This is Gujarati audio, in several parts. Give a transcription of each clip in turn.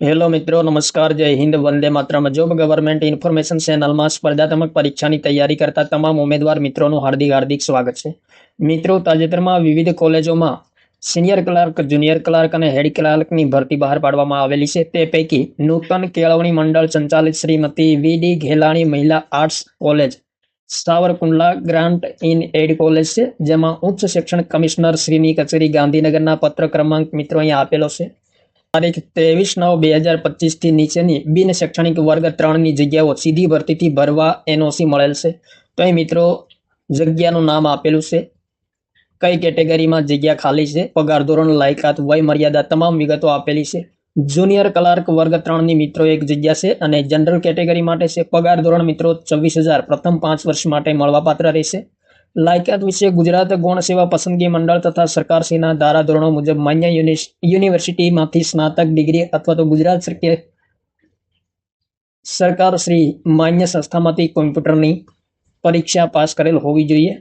હેલો મિત્રો, નમસ્કાર, જય હિન્દ, વંદે માત્રમ. જોબ ગવર્મેન્ટ ઇન્ફોર્મેશન ચેનલમાં સ્પર્ધાત્મક પરીક્ષાની તૈયારી કરતા તમામ ઉમેદવાર મિત્રોનું હાર્દિક હાર્દિક સ્વાગત છે. મિત્રો, તાજેતરમાં વિવિધ કોલેજોમાં સિનિયર ક્લાર્ક જુનિયર ક્લાર્ક અને હેડ ક્લાર્કની ભરતી બહાર પાડવામાં આવેલી છે. તે પૈકી નૂતન કેળવણી મંડળ સંચાલિત શ્રીમતી વી ડી ઘેલાણી મહિલા arts college, Savarkundla grant in aid college છે, જેમાં ઉચ્ચ શિક્ષણ કમિશનર શ્રીની કચેરી ગાંધીનગરના પત્ર ક્રમાંક મિત્રો અહીંયા આપેલો છે. તારીખ ત્રેવીસ નવ બે હજાર પચીસથી નીચેની બિન શૈક્ષણિક વર્ગ ત્રણની જગ્યાઓ સીધી ભરતીથી ભરવા એનઓસી મળેલ છે. તો અહીં મિત્રો, જગ્યાનું નામ આપેલું છે. કઈ કેટેગરીમાં જગ્યા ખાલી છે? પગાર ધોરણ, લાયકાત વય મર્યાદા તમામ વિગતો આપેલી છે. જુનિયર ક્લાર્ક વર્ગ ત્રણની મિત્રો એક જગ્યા છે અને જનરલ કેટેગરી માટે છે. પગાર ધોરણ મિત્રો ચોવીસ હજાર પ્રથમ પાંચ વર્ષ માટે મળવાપાત્ર રહેશે. લાયકાત વિશે ગુજરાત ગૌણ સેવા પસંદગી મંડળ તથા સરકારશ્રીના ધારાધોરણો મુજબ માન્ય યુનિવર્સિટીમાંથી સ્નાતક ડિગ્રી અથવા તો ગુજરાત સરકાર સરકાર માન્ય સંસ્થામાંથી કોમ્પ્યુટરની પરીક્ષા પાસ કરેલ હોવી જોઈએ.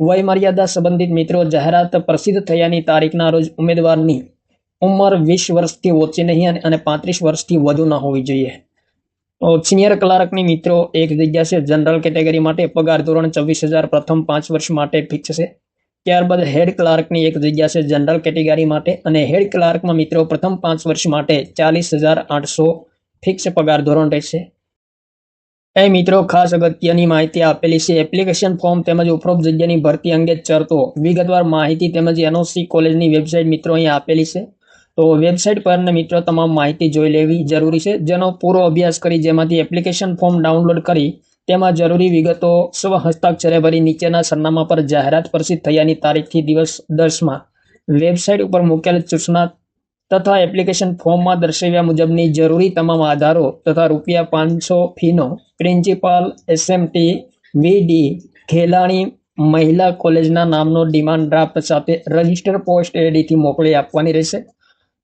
વયમર્યાદા સંબંધિત મિત્રો, જાહેરાત પ્રસિદ્ધ થયાની તારીખના રોજ ઉમેદવારની ઉંમર વીસ વર્ષથી ઓછી નહીં અને- પાંત્રીસ વર્ષથી વધુ ન હોવી જોઈએ. સિનિયર ક્લાર્કની મિત્રો એક જગ્યા છે જનરલ કેટેગરી માટે પગાર ધોરણ ચોવીસ હજાર પ્રથમ પાંચ વર્ષ માટે ફિક્સ છે. ત્યારબાદ હેડ ક્લાર્કની એક જગ્યા છે જનરલ કેટેગરી માટે અને હેડ ક્લાર્કમાં મિત્રો પ્રથમ પાંચ વર્ષ માટે ચાલીસ હજાર આઠસો ફિક્સ પગાર ધોરણ રહેશે. એ મિત્રો ખાસ અગત્યની માહિતી આપેલી છે. એપ્લિકેશન ફોર્મ તેમજ ઉપરોક્ત જગ્યાની ભરતી અંગે ચરતો વિગતવાર માહિતી તેમજ એનઓસી કોલેજની વેબસાઇટ મિત્રો અહીંયા આપેલી છે. તો વેબસાઇટ પર મિત્રો તમામ માહિતી જોઈ લેવી જરૂરી છે. જેનો પૂરો અભ્યાસ કરી, જેમાંથી એપ્લિકેશન ફોર્મ ડાઉનલોડ કરી, તેમાં જરૂરી વિગતો સ્વ હસ્તાક્ષરે ભરી નીચેના સરનામા પર જાહેરાત પ્રસિદ્ધ થયાની તારીખથી દિવસ દસમાં વેબસાઇટ ઉપર મૂકેલ સૂચના તથા એપ્લિકેશન ફોર્મમાં દર્શાવ્યા મુજબની જરૂરી તમામ આધારો તથા રૂપિયા પાંચસો ફીનો પ્રિન્સિપાલ એસએમટી વીડી ખેલાણી, મહિલા કોલેજના નામનો ડિમાન્ડ ડ્રાફ્ટ સાથે રજિસ્ટર પોસ્ટ એડીથી મોકલી આપવાની રહેશે.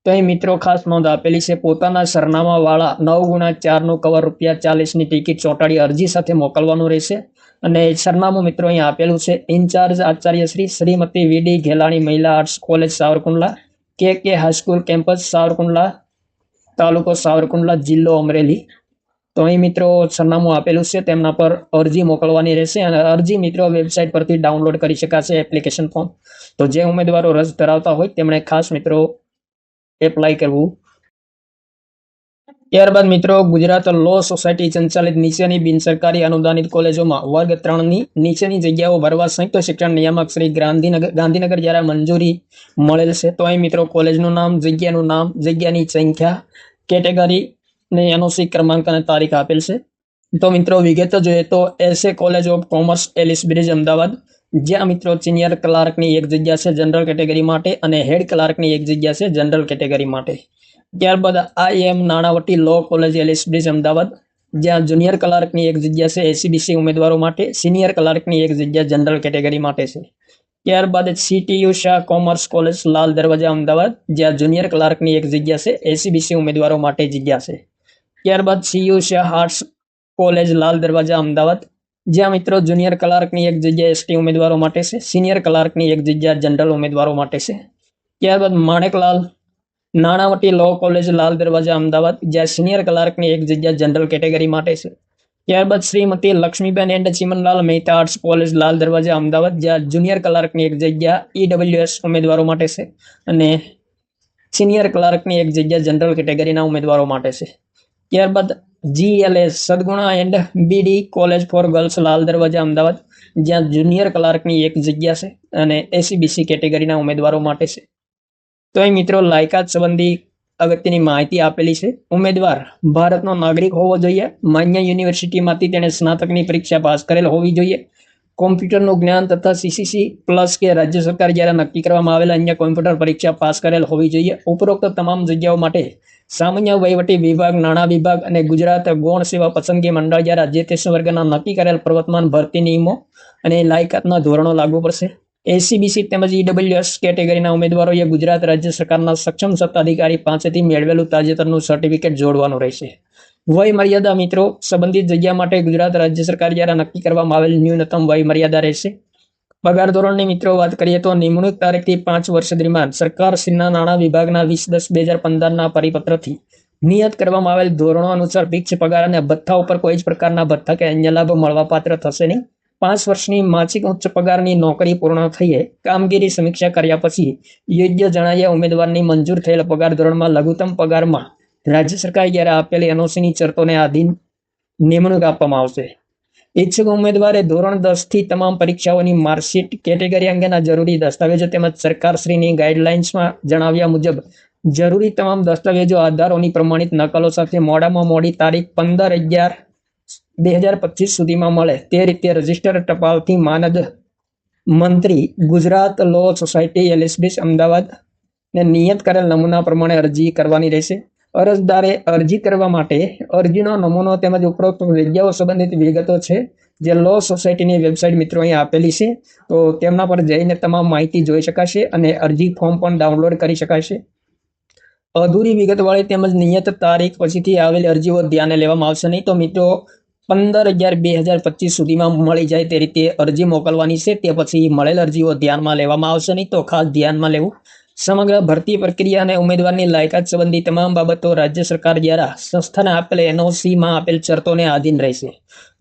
તો અહીં મિત્રો, ખાસ નોંધ આપેલી છે, પોતાના સરનામા વાળા નવ ગુણા ચારનું કવર રૂપિયા ચાલીસની ટિકિટ ચોંટાડી અરજી સાથે મોકલવાનું રહેશે. અને સરનામું મિત્રો અહીં આપેલું છે, ઇન્ચાર્જ આચાર્ય શ્રી શ્રીમતી વીડી ઘેલાણી મહિલા આર્ટ્સ કોલેજ, સાવરકુંડલા, કે કે હાઈસ્કૂલ કેમ્પસ, સાવરકુંડલા તાલુકો સાવરકુંડલા, જિલ્લો અમરેલી. તો અહીં મિત્રો, સરનામું આપેલું છે, તેમના પર અરજી મોકલવાની રહેશે અને અરજી મિત્રો વેબસાઇટ પરથી ડાઉનલોડ કરી શકાશે એપ્લિકેશન ફોર્મ. તો જે ઉમેદવારો રસ ધરાવતા હોય, તેમણે ખાસ મિત્રો એપ્લાય કરવું. ત્યારબાદ મિત્રો, ગુજરાત લો સોસાયટી સંચાલિત નીચેની બિનસરકારી અનુદાનિત કોલેજોમાં વર્ગ ત્રણની નીચેની જગ્યાઓ ભરવા સંયુક્ત શિક્ષણ નિયામક શ્રી ગાંધીનગર ગાંધીનગર જ્યારે મંજૂરી મળેલ છે તો અહીં મિત્રો, કોલેજનું નામ, જગ્યાનું નામ, જગ્યાની સંખ્યા, કેટેગરી ને એનઓસી ક્રમાંક અને તારીખ આપેલ છે. તો મિત્રો, વિગતો જોઈએ તો S A college of commerce, Ellis bridge, Ahmedabad. જ્યાં મિત્રો સિનિયર ક્લાર્કની એક જગ્યા છે જનરલ કેટેગરી માટે અને હેડ ક્લાર્કની એક જગ્યા છે જનરલ કેટેગરી માટે. ત્યારબાદ I M Nanavati law college એલએસબીસ Ahmedabad. જ્યાં જુનિયર ક્લાર્કની એક જગ્યા છે એસીબીસી ઉમેદવારો માટે સિનિયર ક્લાર્કની એક જગ્યા જનરલ કેટેગરી માટે છે. ત્યારબાદ C T U Shah commerce college Lal Darwaja Ahmedabad. જ્યાં જુનિયર ક્લાર્કની એક જગ્યા છે એસીબીસી ઉમેદવારો માટે જગ્યા છે. ત્યારબાદ C U Shah arts college Lal Darwaja Ahmedabad. જ્યાં મિત્રો જુનિયર ક્લાર્કની એક જગ્યા એસટી ઉમેદવારો માટે છે, સિનિયર ક્લાર્કની એક જગ્યા જનરલ ઉમેદવારો માટે છે. ત્યારબાદ માણેકલાલ, નાણાવટી લો કોલેજ લાલ દરવાજા, અમદાવાદ, જ્યાં સિનિયર ક્લાર્કની એક જગ્યા જનરલ કેટેગરી માટે છે. ત્યારબાદ Shrimati Laxmiben and Chimanlal Mehta arts college Lal Darwaja, Ahmedabad, જ્યાં જુનિયર ક્લાર્કની એક જગ્યા ઈડબ્લ્યુએસ ઉમેદવારો માટે છે અને સિનિયર ક્લાર્કની એક જગ્યા જનરલ કેટેગરીના ઉમેદવારો માટે છે. ત્યારબાદ G L S Sadguna and B D college for girls Lal Darwaja Ahmedabad જ્યાં જુનિયર ક્લાર્કની એક જગ્યા છે અને એસીબીસી કેટેગરીના ઉમેદવારો માટે છે. તો અહીં મિત્રો લાયકાત સંબંધી અગત્યની માહિતી આપેલી છે. ઉમેદવાર ભારતનો નાગરિક હોવો જોઈએ. માન્ય યુનિવર્સિટીમાંથી તેણે સ્નાતકની પરીક્ષા પાસ કરેલ હોવી જોઈએ. કોમ્પ્યુટરનું જ્ઞાન તથા સીસીસી પ્લસ કે રાજ્ય સરકાર જ્યારે નક્કી કરવામાં આવેલા અન્ય કોમ્પ્યુટર પરીક્ષા પાસ કરેલ હોવી જોઈએ. ઉપરોક્ત તમામ જગ્યાઓ માટે સામાન્ય વહીવટી વિભાગ, નાણાં વિભાગ અને ગુજરાત ગૌણ સેવા પસંદગી મંડળ દ્વારા જે તે વર્ગના નક્કી કરેલ પ્રવર્તમાન ભરતી નિયમો અને લાયકાતના ધોરણો લાગુ પડશે. એસીબીસી તેમજ ઈડબ્લ્યુએસ કેટેગરીના ઉમેદવારોએ ગુજરાત રાજ્ય સરકારના સક્ષમ સત્તાધિકારી પાસેથી મેળવેલું તાજેતરનું સર્ટિફિકેટ જોડવાનું રહેશે. વય મર્યાદા મિત્રો, સંબંધિત જગ્યા માટે ગુજરાત રાજ્ય સરકાર દ્વારા નક્કી કરવામાં આવેલ ન્યૂનતમ વય મર્યાદા રહેશે. પગાર ધોરણની મિત્રો વાત કરીએ તો નિમણૂક તારીખથી પાંચ વર્ષ દરમિયાન સરકારશ્રીના નાણાં વિભાગના વીસ દસ બે હજાર પંદરના પરિપત્રથી નિયત કરવામાં આવેલ ધોરણો અનુસાર ફિક્સ પગાર અને ભથ્થા ઉપર કોઈ જ પ્રકારના ભથ્થા કે અન્ય લાભ મળવાપાત્ર થશે નહીં. પાંચ વર્ષની માસિક ઉચ્ચ પગારની નોકરી પૂર્ણ થઈએ, કામગીરી સમીક્ષા કર્યા પછી યોગ્ય જણાયા ઉમેદવારની મંજૂર થયેલ પગાર ધોરણમાં લઘુત્તમ પગારમાં રાજ્ય સરકાર દ્વારા આપેલી એનઓસીની શરતોને આધીન નિમણૂક આપવામાં આવશે. ઈચ્છુક ઉમેદવારે ધોરણ દસથી તમામ પરીક્ષાઓની માર્કશીટ કેટેગરી અંગેના જરૂરી દસ્તાવેજો તેમજ સરકારશ્રીની ગાઈડલાઇન્સમાં જણાવ્યા મુજબ, જરૂરી તમામ દસ્તાવેજો આધારોની પ્રમાણિત નકલો સાથે મોડામાં મોડી તારીખ પંદર અગિયાર બે હજાર પચીસ સુધીમાં મળે. તે રીતે રજિસ્ટર ટપાલથી માનદ મંત્રી Gujarat law society L S B S Ahmedabad ને નિયત કરેલ નમૂના પ્રમાણે અરજી કરવાની રહેશે. અરજદારે અરજી કરવા માટે અરજીનો નમૂનો તેમજ ઉપરોક્ત જગ્યાઓ સંબંધિત વિગતો છે, જે લો સોસાયટીની વેબસાઇટ મિત્રો અહીં આપેલી છે. તો તેમના પર જઈને તમામ માહિતી જોઈ શકાશે અને અરજી ફોર્મ પણ ડાઉનલોડ કરી શકાશે. અધૂરી વિગતવાળી તેમજ નિયત તારીખ પછીથી આવેલી અરજીઓ ધ્યાને લેવામાં આવશે નહીં. તો મિત્રો, પંદર અગિયાર બે હજાર પચીસ સુધીમાં મળી જાય તે રીતે અરજી મોકલવાની છે. તે પછી મળેલ અરજીઓ ધ્યાનમાં લેવામાં આવશે નહીં. તો ખાસ ધ્યાનમાં લેવું. સમગ્ર ભરતી પ્રક્રિયા અને ઉમેદવારની લાયકાત સંબંધી તમામ બાબતો રાજ્ય સરકાર દ્વારા સંસ્થાને આપેલ એનઓસીમાં આપેલ શરતોને આધીન રહેશે.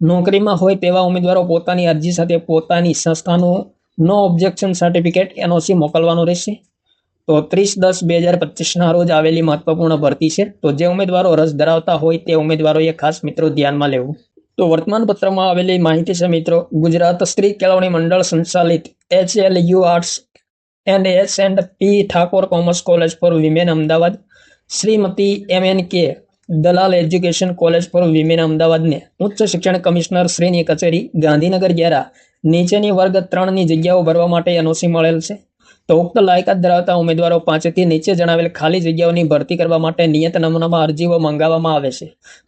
નોકરીમાં હોય તેવા ઉમેદવારો પોતાની અરજી સાથે પોતાની સંસ્થાનું નો ઓબ્જેક્શન સર્ટિફિકેટ એનઓસી મોકલવાનું રહેશે. તો ત્રીસ દસ બે હજાર પચીસના રોજ આવેલી મહત્વપૂર્ણ ભરતી છે. તો જે ઉમેદવારો રસ ધરાવતા હોય તે ઉમેદવારોએ ખાસ મિત્રો ધ્યાનમાં લેવું. તો વર્તમાન પત્રમાં આવેલી માહિતી છે મિત્રો, ગુજરાત સ્ત્રી કેળવણી મંડળ સંચાલિત H L U arts and S and P Thakor commerce college for women Ahmedabad Shrimati M N K Dalal education college for women અમદાવાદને ઉચ્ચ શિક્ષણ કમિશનર શ્રીની કચેરી ગાંધીનગર દ્વારા નીચેની વર્ગ ત્રણની જગ્યાઓ ભરવા માટે એનઓસી મળેલ છે. તો ઉક્ત લાયકાત ધરાવતા ઉમેદવારો પાંચથી નીચે જણાવેલ ખાલી જગ્યાઓની ભરતી કરવા માટે નિયત નમૂનામાં અરજીઓ મંગાવવામાં આવે છે.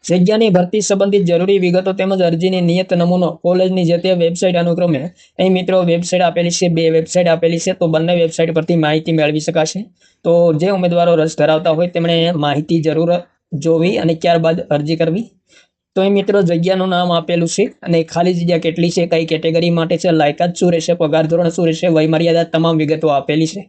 જગ્યાની ભરતી સંબંધિત જરૂરી વિગતો તેમજ અરજીની નિયત નમૂનો કોલેજની જે તે વેબસાઇટ અનુક્રમે અહીં મિત્રો વેબસાઇટ આપેલી છે, બે વેબસાઇટ આપેલી છે, તો બંને વેબસાઇટ પરથી માહિતી મેળવી શકાશે. તો જે ઉમેદવારો રસ ધરાવતા હોય તેમણે માહિતી જરૂર જોવી અને ત્યારબાદ અરજી કરવી. તો એ મિત્રો જગ્યાનું નામ આપેલું છે અને ખાલી જગ્યા કેટલી છે, કઈ કેટેગરી માટે છે, લાયકાત શું રહેશે, પગાર ધોરણ શું રહેશે, વયમર્યાદા તમામ વિગતો આપેલી છે.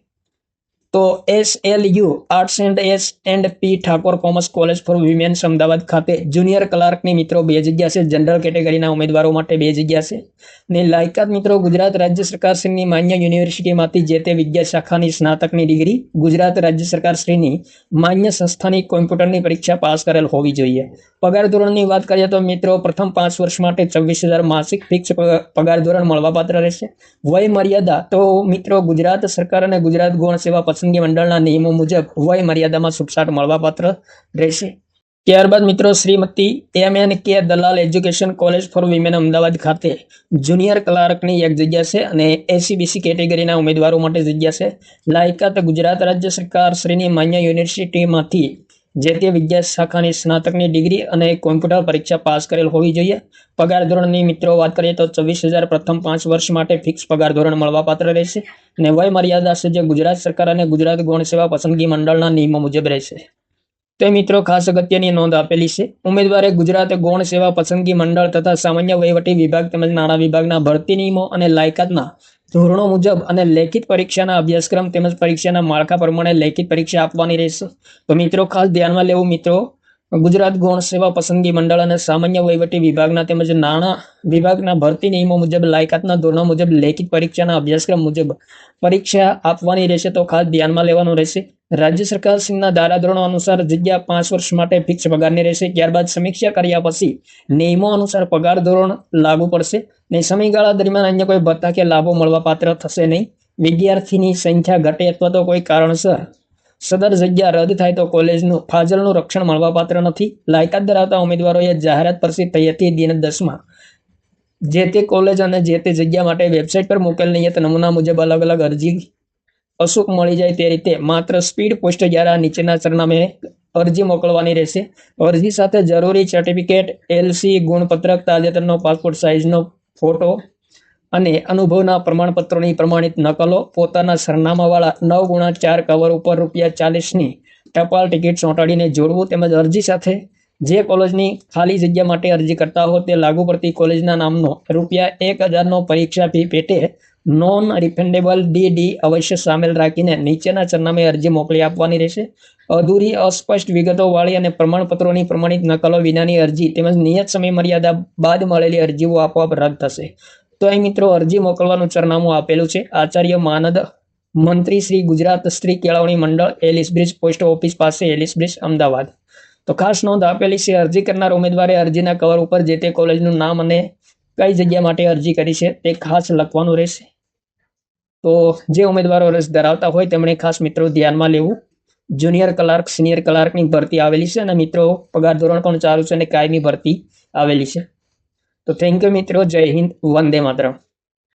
તો S L U arts and S and P Thakor commerce college for womens Ahmedabad ખાતે જુનિયર ક્લાર્કની મિત્રો બે જગ્યા છે. જનરલ કેટેગરીના ઉમેદવારો માટે બે જગ્યા છે. ને લાયકાત મિત્રો, ગુજરાત રાજ્ય સરકારશ્રીની માન્ય યુનિવર્સિટીમાંથી જે તે વિદ્યા શાખાની સ્નાતકની ડિગ્રી ગુજરાત રાજ્ય સરકારશ્રીની માન્ય સંસ્થાની કોમ્પ્યુટરની પરીક્ષા પાસ કરેલ હોવી જોઈએ. પગાર ધોરણની વાત કરીએ તો મિત્રો, પ્રથમ પાંચ વર્ષ માટે છવ્વીસ હજાર માસિક ફિક્સ પગાર ધોરણ મળવાપાત્ર રહેશે. વય મર્યાદા, તો મિત્રો ગુજરાત સરકાર અને ગુજરાત ગૌણ સેવા પસંદગી મંડળના નિયમો મુજબ વય મર્યાદામાં છૂટછાટ મળવાપાત્ર રહેશે. ત્યારબાદ મિત્રો, Shrimati M N K Dalal education college for women Ahmedabad ખાતે જુનિયર ક્લાર્કની એક જગ્યા છે અને એસીબીસી કેટેગરીના ઉમેદવારો માટે જગ્યા છે. લાયકાત ગુજરાત રાજ્ય સરકાર શ્રીની માન્ય યુનિવર્સિટીમાંથી જે તે વિદ્યા શાખાની સ્નાતકની ડિગ્રી અને કોમ્પ્યુટર પરીક્ષા પાસ કરેલ હોવી જોઈએ. પગાર ધોરણની મિત્રો વાત કરીએ તો ચોવીસ હજાર પ્રથમ પાંચ વર્ષ માટે ફિક્સ પગાર ધોરણ મળવાપાત્ર રહેશે અને વય મર્યાદા છે જે ગુજરાત સરકાર અને ગુજરાત ગૌણ સેવા પસંદગી મંડળના નિયમો મુજબ રહેશે. તે મિત્રો ખાસ અગત્યની નોંધ આપેલી છે. ઉમેદવારે ગુજરાત ગૌણ સેવા પસંદગી મંડળ તથા સામાન્ય વહીવટી વિભાગ તેમજ નાણાં વિભાગના ભરતી નિયમો અને લાયકાતના ધોરણો મુજબ અને લેખિત પરીક્ષાના અભ્યાસક્રમ તેમજ પરીક્ષાના માળખા પ્રમાણે લેખિત પરીક્ષા આપવાની રહેશે. તો મિત્રો, ખાસ ધ્યાનમાં લેવું મિત્રો, ગુજરાત ગૌણ સેવા પસંદગી મંડળ અને સામાન્ય વહીવટી વિભાગના તેમજ નાણાં વિભાગના ભરતી નિયમો મુજબ, લાયકાતના ધોરણો મુજબ, લેખિત પરીક્ષાના અભ્યાસક્રમ મુજબ પરીક્ષા આપવાની રહેશે. તો ખાસ ધ્યાનમાં લેવાનું રહેશે. રાજ્ય સરકાર શ્રીના ધારાધોરણો અનુસાર જગ્યા પાંચ વર્ષ માટે ફિક્સ પગારની રહેશે. ત્યારબાદ સમીક્ષા કર્યા પછી નિયમો અનુસાર પગાર ધોરણ લાગુ પડશે. ને સમયગાળા દરમિયાન અન્ય કોઈ ભત્તા કે લાભો મળવા પાત્ર થશે નહીં. વિદ્યાર્થીની સંખ્યા ઘટે અથવા તો કોઈ કારણસર સદર જગ્યા રદ થાય તો કોલેજનું, ફાજલનું રક્ષણ મળવાપાત્ર નથી. લાયકાત ધરાવતા ઉમેદવારોએ જાહેરાત પ્રસિદ્ધ થઈ હતી દિન દસમાં. જે તે કોલેજ અને જે તે જગ્યા માટે વેબસાઇટ પર મોકલ નિયત નમૂના મુજબ અલગ અલગ અરજી અશુક મળી જાય તે રીતે માત્ર સ્પીડ પોસ્ટ દ્વારા નીચેના સરનામે અરજી મોકલવાની રહેશે. અરજી સાથે જરૂરી સર્ટિફિકેટ એલસી ગુણપત્રક, તાજેતરનો પાસપોર્ટ સાઇઝનો ફોટો અને અનુભવના પ્રમાણપત્રોની પ્રમાણિત નકલો, પોતાના સરનામાવાળા નવ ગુણા ચાર કવર ઉપર રૂપિયા ચાલીસની ટપાલ ટિકિટ ચોંટાડીને જોડવું તેમજ અરજી સાથે જે કોલેજની ખાલી જગ્યા માટે અરજી કરતા હો તે લાગુ પડતી કોલેજના નામનો રૂપિયા એક હજારનો પરીક્ષા ફી પેટે નોન રિફંડેબલ ડી ડી અવશ્ય સામેલ રાખીને નીચેના સરનામે અરજી મોકલી આપવાની રહેશે. અધૂરી, અસ્પષ્ટ વિગતોવાળી અને પ્રમાણપત્રોની પ્રમાણિત નકલો વિનાની અરજી તેમજ નિયત સમય મર્યાદા બાદ મળેલી અરજીઓ આપોઆપ રદ થશે. તો અહીં મિત્રો, અરજી મોકલવાનું સરનામું આપેલું છે. આચાર્ય માનદ મંત્રી શ્રી ગુજરાત સ્ત્રી કેળવણી મંડળ, એલિસ બ્રિજ પોસ્ટ ઓફિસ પાસે, એલિસ બ્રિજ, અમદાવાદ. તો ખાસ નોંધ આપેલી છે, અરજી કરનાર ઉમેદવારે અરજીના કવર ઉપર જે તે કોલેજનું નામ અને કઈ જગ્યા માટે અરજી કરી છે તે ખાસ લખવાનું રહેશે. તો જે ઉમેદવારો રસ ધરાવતા હોય તેમણે ખાસ મિત્રો ધ્યાનમાં લેવું. જુનિયર ક્લાર્ક, સિનિયર ક્લાર્કની ભરતી આવેલી છે અને મિત્રો પગાર ધોરણ પણ ચાલુ છે અને કાયમી ભરતી આવેલી છે. તો થેન્ક યુ મિત્રો. જય હિન્દ. વંદે માતરમ.